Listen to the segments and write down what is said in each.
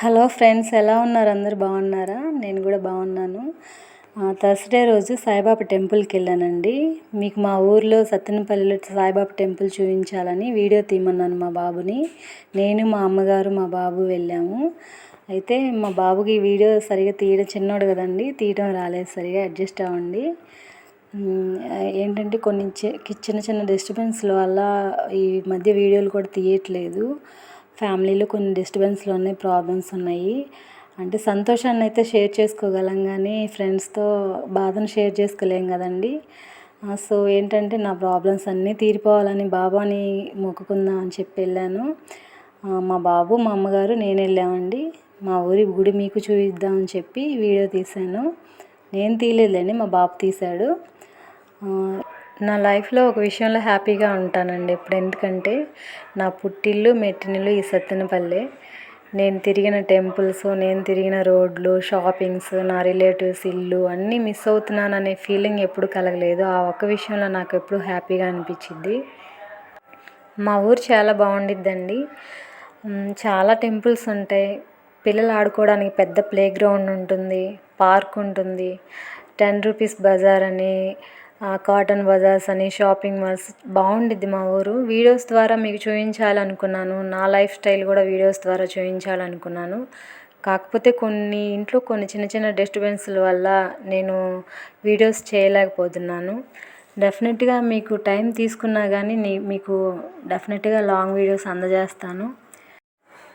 Hello friends ఎలా ఉన్నారు? అందరు బాగున్నారా? నేను కూడా బాగున్నాను. థర్స్డే రోజు సాయిబాబా టెంపుల్కి వెళ్ళానండి. మీకు మా ఊర్లో సత్తెనపల్లిలో సాయిబాబా టెంపుల్ చూపించాలని వీడియో తీయమన్నాను మా బాబుని. నేను మా అమ్మగారు మా బాబు వెళ్ళాము. అయితే మా బాబుకి వీడియో సరిగా తీయడం చిన్నోడు కదండి తీయడం రాలేదు సరిగా అడ్జస్ట్ అవ్వండి. ఏంటంటే కొన్ని చిన్న చిన్న డిస్టర్బెన్స్ల వల్ల ఈ మధ్య వీడియోలు కూడా తీయట్లేదు. ఫ్యామిలీలో కొన్ని డిస్టర్బెన్స్లు ఉన్నాయి ప్రాబ్లమ్స్ ఉన్నాయి. అంటే సంతోషాన్ని అయితే షేర్ చేసుకోగలం కానీ ఫ్రెండ్స్తో బాధను షేర్ చేసుకోలేం కదండి. సో ఏంటంటే నా ప్రాబ్లమ్స్ అన్నీ తీరిపోవాలని బాబాని మొక్కుకుందాం అని చెప్పి వెళ్ళాను. మా బాబు మా అమ్మగారు నేను వెళ్ళామండి. మా ఊరి గుడి మీకు చూపిద్దామని చెప్పి వీడియో తీశాను. నేను తీయలేదండి మా బాబు తీశాడు. నా లైఫ్లో ఒక విషయంలో హ్యాపీగా ఉంటానండి. ఇప్పుడు ఎందుకంటే నా పుట్టిల్లు మెట్టినిల్లు ఈ సత్తెనపల్లె. నేను తిరిగిన టెంపుల్స్ నేను తిరిగిన రోడ్లు షాపింగ్స్ నా రిలేటివ్స్ ఇల్లు అన్నీ మిస్ అవుతున్నాను అనే ఫీలింగ్ ఎప్పుడు కలగలేదు. ఆ ఒక్క విషయంలో నాకు ఎప్పుడు హ్యాపీగా అనిపించింది. మా ఊరు చాలా బాగుండిద్దండి. చాలా టెంపుల్స్ ఉంటాయి. పిల్లలు ఆడుకోవడానికి పెద్ద ప్లే గ్రౌండ్ ఉంటుంది పార్క్ ఉంటుంది. టెన్ రూపీస్ బజార్ అని కాటన్ బజార్స్ అని షాపింగ్ మాల్స్ బాగుండిద్ది మా ఊరు. వీడియోస్ ద్వారా మీకు చూపించాలనుకున్నాను. నా లైఫ్ స్టైల్ కూడా వీడియోస్ ద్వారా చూపించాలనుకున్నాను. కాకపోతే కొన్ని ఇంట్లో కొన్ని చిన్న చిన్న డిస్టర్బెన్స్ల వల్ల నేను వీడియోస్ చేయలేకపోతున్నాను. డెఫినెట్గా మీకు టైం తీసుకున్నా కానీ మీకు డెఫినెట్గా లాంగ్ వీడియోస్ అందజేస్తాను.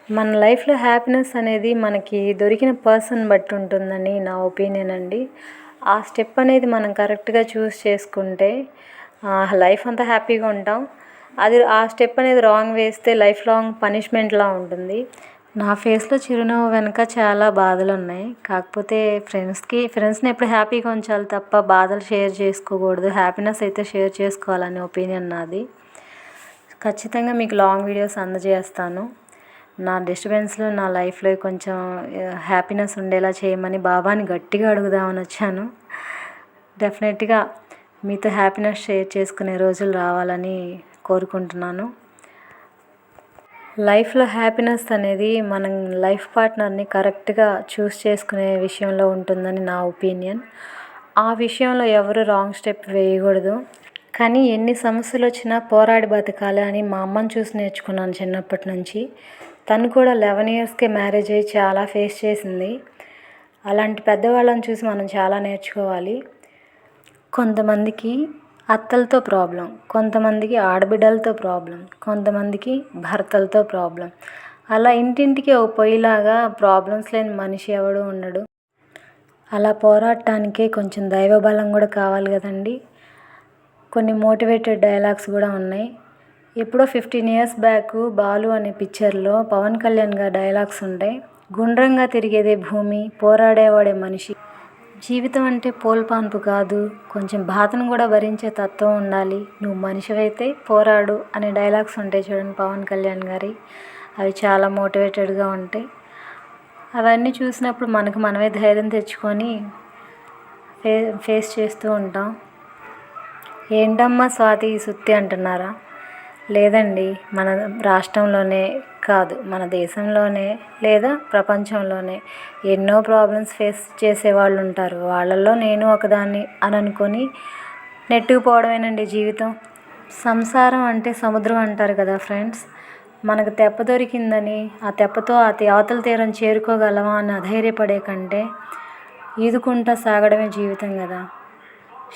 మన లైఫ్లో హ్యాపీనెస్ అనేది మనకి దొరికిన పర్సన్ బట్టి ఉంటుందని నా ఒపీనియన్ అండి. ఆ స్టెప్ అనేది మనం కరెక్ట్గా చూస్ చేసుకుంటే లైఫ్ అంతా హ్యాపీగా ఉంటాం. అది ఆ స్టెప్ అనేది రాంగ్ వేస్తే లైఫ్ లాంగ్ పనిష్మెంట్లా ఉంటుంది. నా ఫేస్లో చిరునవ్వు వెనుక చాలా బాధలు ఉన్నాయి. కాకపోతే ఫ్రెండ్స్కి ఫ్రెండ్స్ని ఎప్పుడు హ్యాపీగా ఉంచాలి తప్ప బాధలు షేర్ చేసుకోకూడదు. హ్యాపీనెస్ అయితే షేర్ చేసుకోవాలని ఒపీనియన్ నాది. ఖచ్చితంగా మీకు లాంగ్ వీడియోస్ అందజేస్తాను. నా డిస్టర్బెన్స్లో నా లైఫ్లో కొంచెం హ్యాపీనెస్ ఉండేలా చేయమని బాబాని గట్టిగా అడుగుదామని వచ్చాను. డెఫినెట్గా మీతో హ్యాపీనెస్ షేర్ చేసుకునే రోజులు రావాలని కోరుకుంటున్నాను. లైఫ్లో హ్యాపీనెస్ అనేది మనం లైఫ్ పార్ట్నర్ని కరెక్ట్గా చూస్ చేసుకునే విషయంలో ఉంటుందని నా ఒపీనియన్. ఆ విషయంలో ఎవరు రాంగ్ స్టెప్ వేయకూడదు. కానీ ఎన్ని సమస్యలు వచ్చినా పోరాడి బతకాలి అని మా అమ్మని చూసి నేర్చుకున్నాను చిన్నప్పటి నుంచి. తను కూడా లెవెన్ ఇయర్స్కే మ్యారేజ్ అయ్యి చాలా ఫేస్ చేసింది. అలాంటి పెద్దవాళ్ళని చూసి మనం చాలా నేర్చుకోవాలి. కొంతమందికి అత్తలతో ప్రాబ్లం కొంతమందికి ఆడబిడ్డలతో ప్రాబ్లం కొంతమందికి భర్తలతో ప్రాబ్లం. అలా ఇంటింటికి ఒక పొయ్యిలాగా ప్రాబ్లమ్స్ లేని మనిషి ఎవడు ఉండడు. అలా పోరాటానికే కొంచెం దైవబలం కూడా కావాలి కదండి. కొన్ని మోటివేటెడ్ డైలాగ్స్ కూడా ఉన్నాయి. ఎప్పుడో ఫిఫ్టీన్ ఇయర్స్ బ్యాక్ బాలు అనే పిక్చర్లో పవన్ కళ్యాణ్ గారి డైలాగ్స్ ఉంటాయి. గుండ్రంగా తిరిగేదే భూమి పోరాడేవాడే మనిషి. జీవితం అంటే పోల్పాన్పు కాదు. కొంచెం బాధను కూడా భరించే తత్వం ఉండాలి. నువ్వు మనిషివైతే పోరాడు అనే డైలాగ్స్ ఉంటాయి చూడండి పవన్ కళ్యాణ్ గారి. అవి చాలా మోటివేటెడ్గా ఉంటాయి. అవన్నీ చూసినప్పుడు మనకు మనమే ధైర్యం తెచ్చుకొని ఫే ఫేస్ చేస్తూ ఉంటాం. ఏంటమ్మా స్వాతి సుత్తి అంటున్నారా? లేదండి మన రాష్ట్రంలోనే కాదు మన దేశంలోనే లేదా ప్రపంచంలోనే ఎన్నో ప్రాబ్లమ్స్ ఫేస్ చేసే వాళ్ళు ఉంటారు. వాళ్ళల్లో నేను ఒకదాన్ని అని అనుకొని నెట్టుకుపోవడమేనండి జీవితం. సంసారం అంటే సముద్రం అంటారు కదా ఫ్రెండ్స్ మనకు తెప్ప దొరికిందని ఆ తెప్పతో ఆ అవతల తీరం చేరుకోగలమా అని అధైర్యపడే కంటే ఈదుకుంటా సాగడమే జీవితం కదా.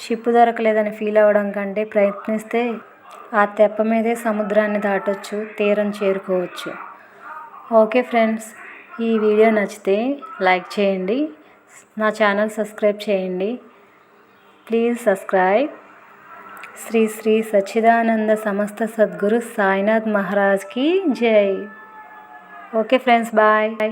షిప్ దొరకలేదని ఫీల్ అవ్వడం కంటే ప్రయత్నిస్తే ఆ తెప్ప మీదే సముద్రాన్ని దాటొచ్చు తీరం చేరుకోవచ్చు. ఓకే ఫ్రెండ్స్ ఈ వీడియో నచ్చితే లైక్ చేయండి నా ఛానల్ సబ్స్క్రైబ్ చేయండి. Please subscribe. శ్రీ శ్రీ సచ్చిదానంద సమస్త సద్గురు సాయినాథ్ మహారాజ్కి జై. Okay friends bye.